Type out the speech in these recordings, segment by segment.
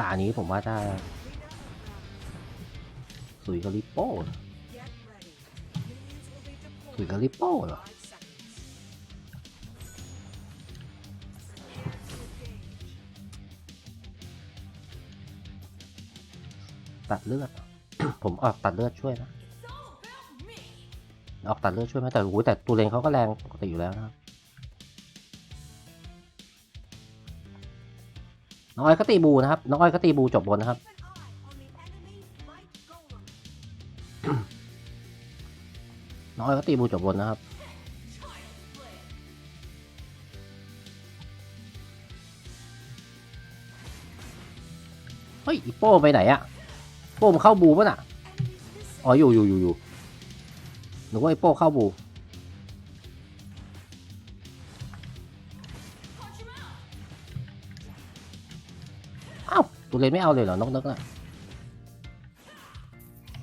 ตานี้ผมว่าจะสุยกับลิโป้สุยกับลิโป้เหรอตัดเลือด ผมออกตัดเลือดช่วยนะ ออกตัดเลือดช่วยไหมแต่โอ้ยแต่ตัวเลนเขาก็แรงปกติอยู่แล้วนะครับ น้องอ้อยก็ตีบูนะครับน้องอ้อยก็ตีบูจบบนนะครับน้องอ้อยก็ตีบูจบบนนะครับ เฮ้ยอีโป้ไปไหนอะโป้มเข้าบูป่ะน่ะ อ๋ออยู่อยู่อยู่อยู่หนูว่าไอโป้เข้าบู อ้าวตัวเลนไม่เอาเลยเหรอนกนึกอะ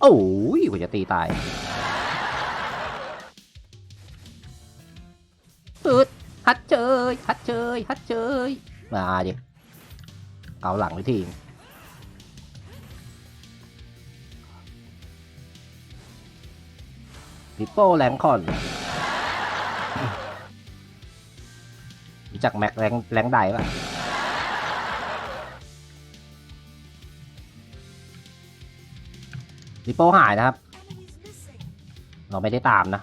โอ้ยกว่าจะตีตายปืดฮัดเจยฮัดเจยฮัดเจยมาดิเกาหลังไปทีปิโป้แรงคอนรู้จักแม็กแรงแรงไดป่ะ ปิโป้หายนะครับ เราไม่ได้ตามนะ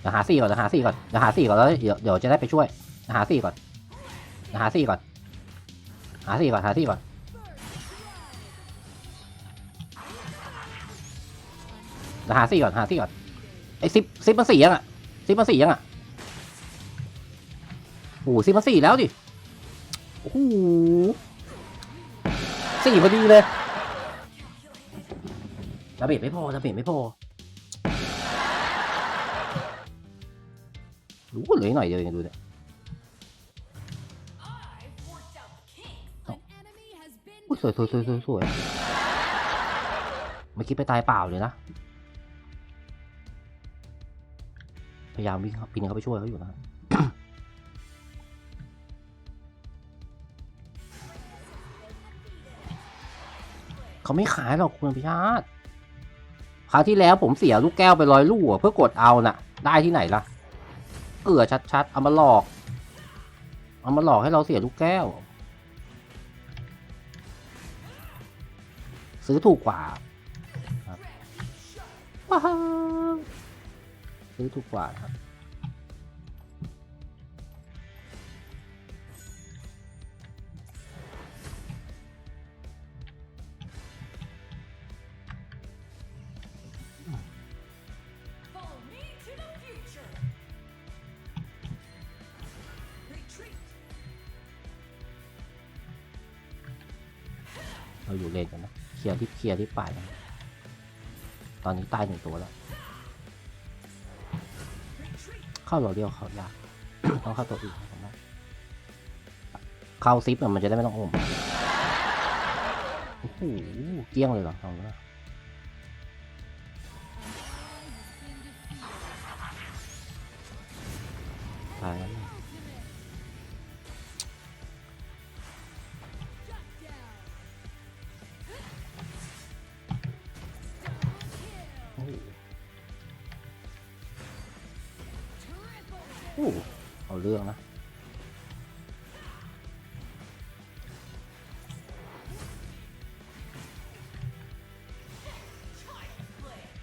เดี๋ยวหาสี่ก่อนเดี๋ยวหาสี่ก่อนเดี๋ยวหาสี่ก่อนแล้วเดี๋ยวเดี๋ยวจะได้ไปช่วยเดี๋ยวหาสี่ก่อนเดี๋ยวหาสี่ก่อน หาสี่ก่อนหาสี่ก่อนเดี๋ยวหาสี่ก่อนหาสี่ก่อนไอ้ซิปซิปมาสี่ยังอะซิปมาสี่ยังอะโอ้โหซิปมาสี่แล้วดิโอ้โหสี่พอดีเลย ดาเมจไม่พอดาเมจไม่พอรู้เหลืออกหน่อยเดียวเองดูเนี่ยอุ้ยสวยสวยสวยสวยสวยไม่คิดไปตายเปล่าเลยนะ พยายามวิ่งครับปีนเข้าไปช่วยเขาอยู่นะเขาไม่ขายหรอกคุณพิชาติ คราวที่แล้วผมเสียลูกแก้วไปร้อยลูกอะเพื่อกดเอาน่ะ ได้ที่ไหนล่ะ เกลือชัดๆ เอามาหลอก เอามาหลอกให้เราเสียลูกแก้ว ซื้อถูกกว่าครับซื้อถูกกว่าครับ เราอยู่เลนกันนะเคลียร์ที่เคลียร์ที่ป่ายนะตอนนี้ตายหนึ่งตัวแล้ว เข้าเราเดียวเขายากต้องเข้าตัวอื่นผมว่าเข้าซิปมันจะได้ไม่ต้องอมโอ้โหเกี้ยงเลยเหรอเอาเลยตายแล้ว เอาเรื่องนะ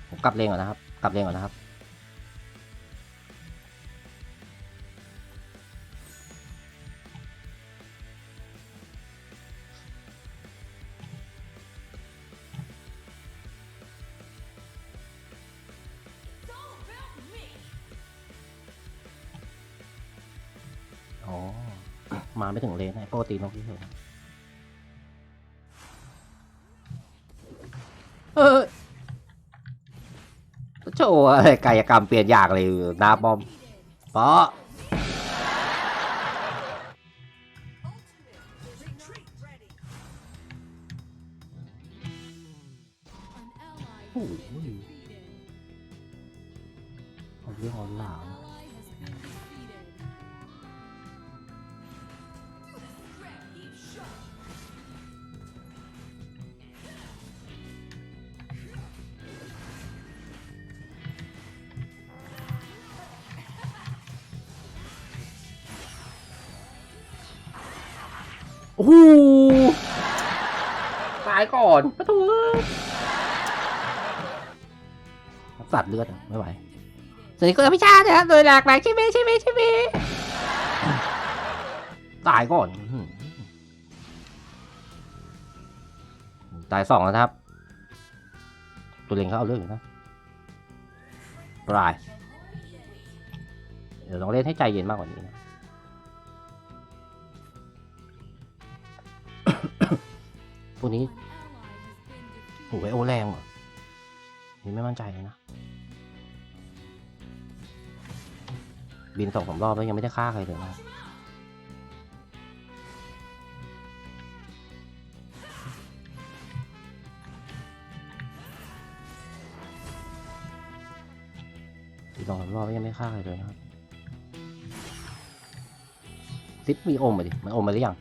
ผมกลับเลนก่อนนะครับ กลับเลนก่อนนะครับ อ๋อ มาไม่ถึงเลนไอ้ปกตินกที่เห็นเออโจอะไรกายกรรมเปลี่ยนยากเลยหนาบอมเพราะ หตายก่อนประตูสัตว์เลือดอะไม่ไหวสวัสดีคุณอภิชาตินะครับโดยหลากหลายใช่ไหมใช่ไหมใช่ไหมตายก่อนอื้อหือตายสองแล้วนะครับ ตัวเล็งเขาเอาเรื่องอยู่นะปลาย เดี๋ยวลองเล่นให้ใจเย็นมากกว่านี้นะ วกนี้โอ้ยโอแรงเหรอนี่ไม่มั่นใจเลยนะ บินสองสามรอบแล้วยังไม่ได้ฆ่าใครเลยนะบินสองสามรอบยังไม่ฆ่าใครเลยนะครับซิปมีอมมาดิ มันอมมาหรือยัง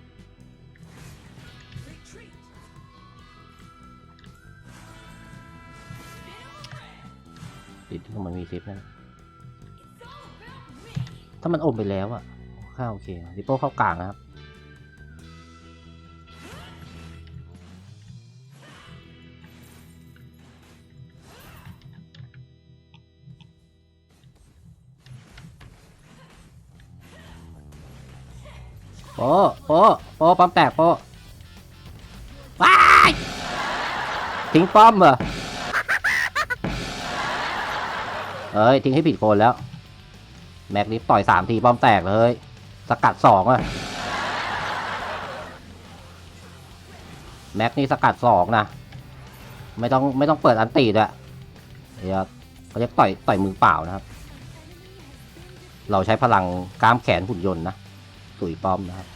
มันมีซิปนั่นถ้ามันอมไปแล้วอะค่าโอเคริปโป้เข้ากลางนะครับ โป๊ะโป๊ะโป๊ะปั๊มแตกโป๊ะว้ายทิ้งป้อมเหรอ เอ้ย ทิ้งให้ผิดคนแล้ว แม็กนี่ต่อยสามทีป้อมแตกเลย สกัดสองอะแม็กนี่สกัดสองนะ ไม่ต้องไม่ต้องเปิดอันตีด้วยเดี๋ยวเขาจะต่อยต่อยมือเปล่านะครับ เราใช้พลังกล้ามแขนหุ่นยนต์นะสุยป้อมนะครับ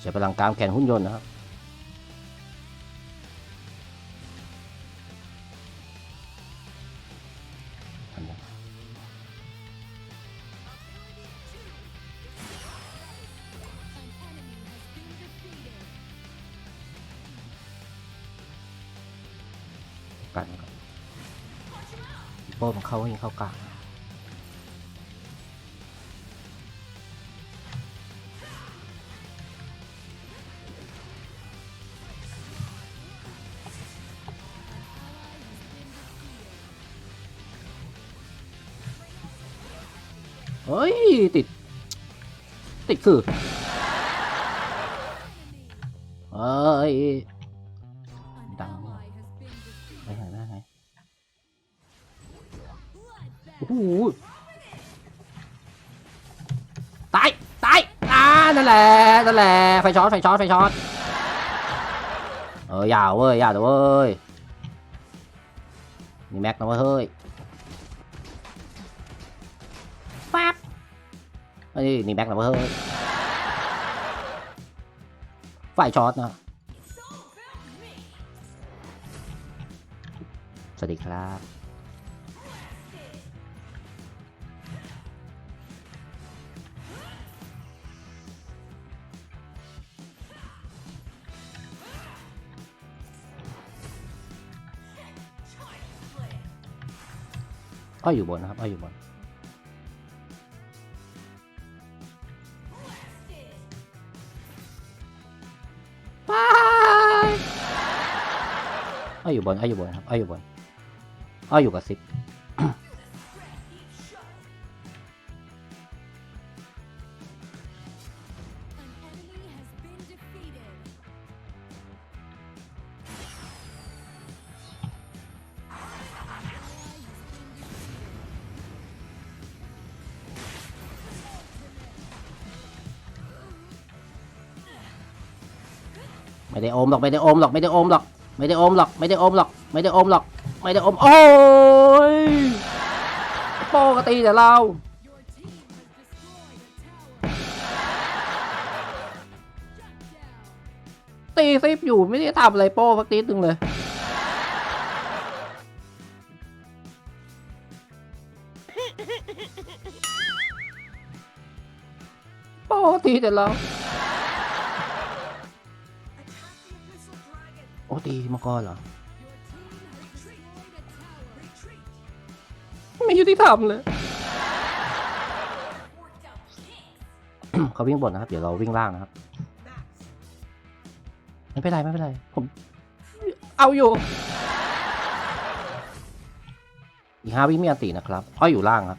ใช้พลังกล้ามแขนหุ่นยนต์นะครับ โป้มันเขาให้เข้ากลางเฮ้ย ติด ติดคือ แหละนั่นแหละไฟช็อตไฟช็อตไฟช็อตเอออย่าเว้ยอย่าเดี๋ยวเว้ยมีแม็กนะเว้ยเฮ้ยปั๊บเฮ้ยนี่แม็กนะเว้ยเฮ้ยไฟช็อตนะ It's all about me. สวัสดีครับ อ้อยอยู่บนนะครับอ้อยอยู่บนไปอ้อยอยู่บนอ้อยอยู่บนครับอ้อยอยู่บนอ้อยอยู่กับซิป ไม่ได้อมหรอกไม่ได้อมหรอกไม่ได้อมหรอกไม่ได้อมหรอกไม่ได้อมหรอกไม่ได้อมหรอกไม่ได้อมโอ้ยโป้ก็ตีแต่เราตีซิปอยู่ไม่ได้ทำอะไรโป้สักนิดนึงเลยโป้ตีแต่เราีมกรหรอ ไม่ยุติธรรมเลย เขาวิ่งบนนะครับ เดี๋ยวเราวิ่งล่างนะครับ ไม่เป็นไรไม่เป็นไร ผม เอาอยู่ อีห้าวิ่งมีอันตีนะครับเพราะอยู่ล่างครับ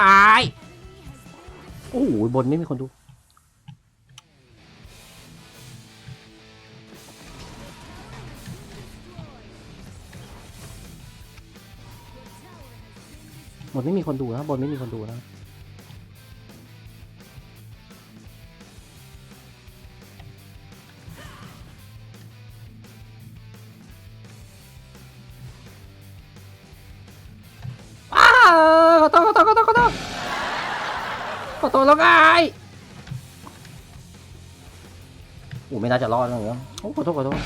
ตาย โอ้โหบนไม่มีคนดู บนไม่มีคนดูนะบนไม่มีคนดูนะอ้า ขอโทษแล้วไงอ้ไม่น่าจะรอดนะเนี่ยโอ้ขอโทษขอโทษ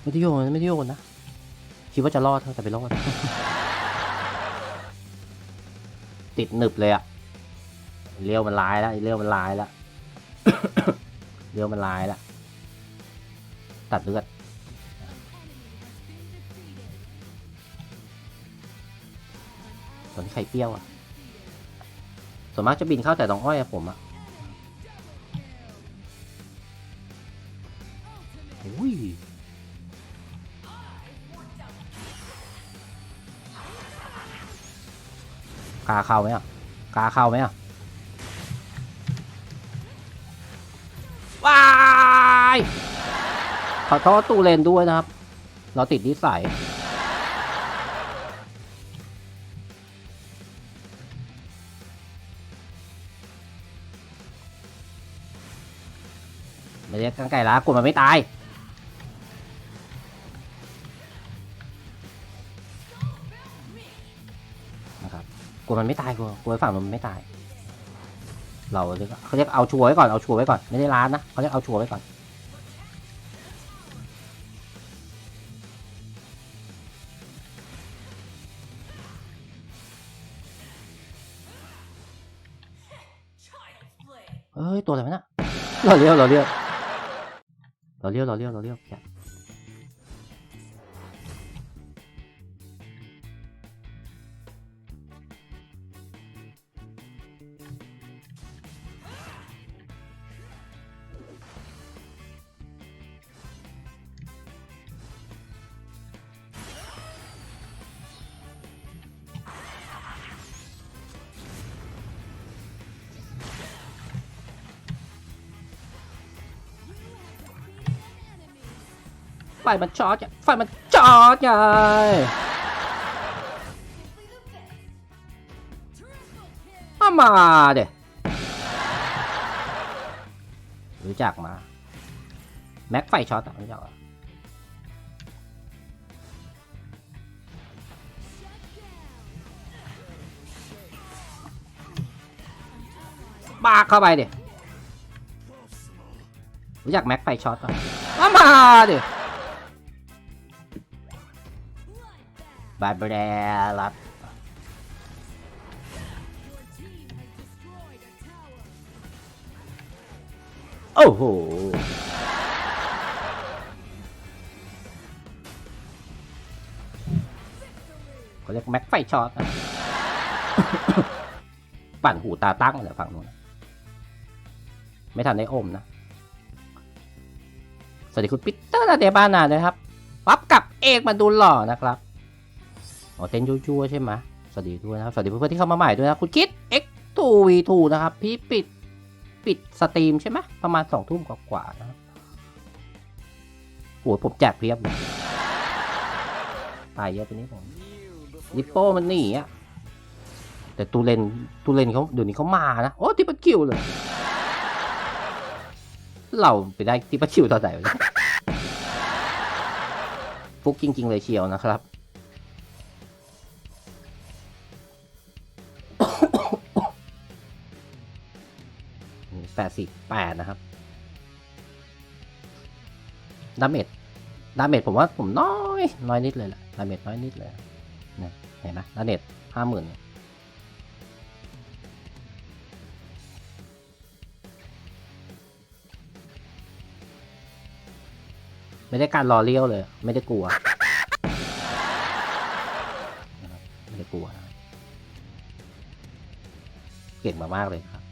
ไม่ได้โยนไม่ได้โยนนะ คิดว่าจะรอดแต่ไปรอด ติดหนึบเลยอะเลี้ยวมันลายแล้วเลี้ยวมันลายแล้วเลี้ยวมันลายแล้วตัดเลือด ส่วนไข่เปรี้ยวอะส่วนมากจะบินเข้าแต่ตองอ้อยอะผมอะอุ้ยกาเข้าไหมอะกาเข้าไหมอะว้ายขอโทษตูเลนด้วยนะครับ เราติดนิสัย ไม่ได้กังไก่ละกลัวมันไม่ตาย นะครับกลัวมันไม่ตายกลัวกลัวฝั่งมันไม่ตาย เราเรียกเขาเรียกเอาชัวร์ไว้ก่อนเอาชัวร์ไว้ก่อนไม่ได้ร้านนะเขาเรียกเอาชัวร์ไว้ก่อนเอ้ยตัวอะไรวะเนะเราเลี้ยเราเลี้ยวเราเราเลี้ยว เราเลี้ยว ไฟมันช็อตไงไฟมันช็อตไงามาเด็รู้จักมา แม็กไฟช็อตรู้จักเหรอปากเข้าไปเด็รู้จักแม็กไฟช็อตป่ะเอามาเด็ บาเบรลัด Your team has destroyed a tower. โอ้โห เขาเรียกแม็กไฟช็อตปั่นหูตาตั้งเลยฝั่งนู้น ไม่ทันได้อมนะ สวัสดีคุณปิเตอร์นาเดบานาด้วยครับ ปั๊บกับเอกมาดูหล่อนะครับ อ๋อเต้นยั่วๆใช่ไหมสวัสดีด้วยนะครับ สวัสดีเพื่อนๆที่เข้ามาใหม่ด้วยนะ คุณคิด X2V2 นะครับ พี่ปิดปิดสตรีมใช่ไหมประมาณสองทุ่มกว่าๆนะครับโหผมแจกเพียบเลยตายเยอะไปนิดผมลิปโป้มันหนีอะแต่ตูเลนตูเลนเขาเดี๋ยวนี้เขามานะ โอ้ทิปปิลคิวเลย เราไปได้ทิปปิลคิวตอนไหนฟุกจริง ๆ เลยเชียวนะครับ แปดสิบแปดนะครับ ดาเมจ ดาเมจผมว่าผมน้อย น้อยนิดเลยแหละ ดาเมจน้อยนิดเลยนะเห็นไหมดาเมจห้าหมื่นไม่ได้การรอเลี้ยวเลย ไม่ได้กลัว ไม่ได้กลัว เก่งมากๆเลยครับ